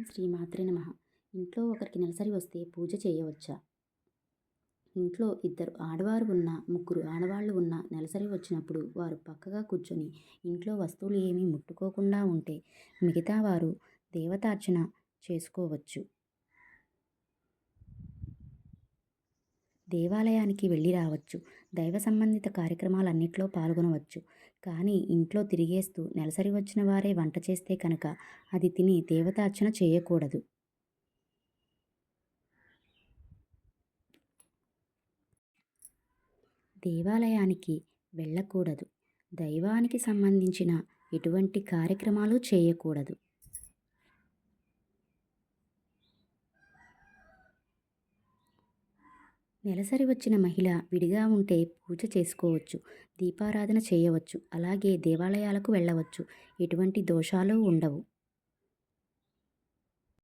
ఓం శ్రీమాత్రే నమ. ఇంట్లో ఒకరికి నెలసరి వస్తే పూజ చేయవచ్చా? ఇంట్లో ఇద్దరు ఆడవారు ఉన్న ముగ్గురు ఆడవాళ్ళు ఉన్న నెలసరి వచ్చినప్పుడు వారు పక్కగా కూర్చొని ఇంట్లో వస్తువులు ఏమీ ముట్టుకోకుండా ఉంటే మిగతా వారు దేవతార్చన చేసుకోవచ్చు. దేవాలయానికి వెళ్ళి రావచ్చు. దైవ సంబంధిత కార్యక్రమాలన్నిట్లో పాల్గొనవచ్చు. కానీ ఇంట్లో తిరిగేస్తూ నెలసరి వచ్చిన వారే వంట చేస్తే కనుక అది తిని దేవతార్చన చేయకూడదు. దేవాలయానికి వెళ్ళకూడదు. దైవానికి సంబంధించిన ఎటువంటి కార్యక్రమాలు చేయకూడదు. నెలసరి వచ్చిన మహిళ విడిగా ఉంటే పూజ చేసుకోవచ్చు దీపారాధన చేయవచ్చు అలాగే దేవాలయాలకు వెళ్ళవచ్చు. ఎటువంటి దోషాలు ఉండవు.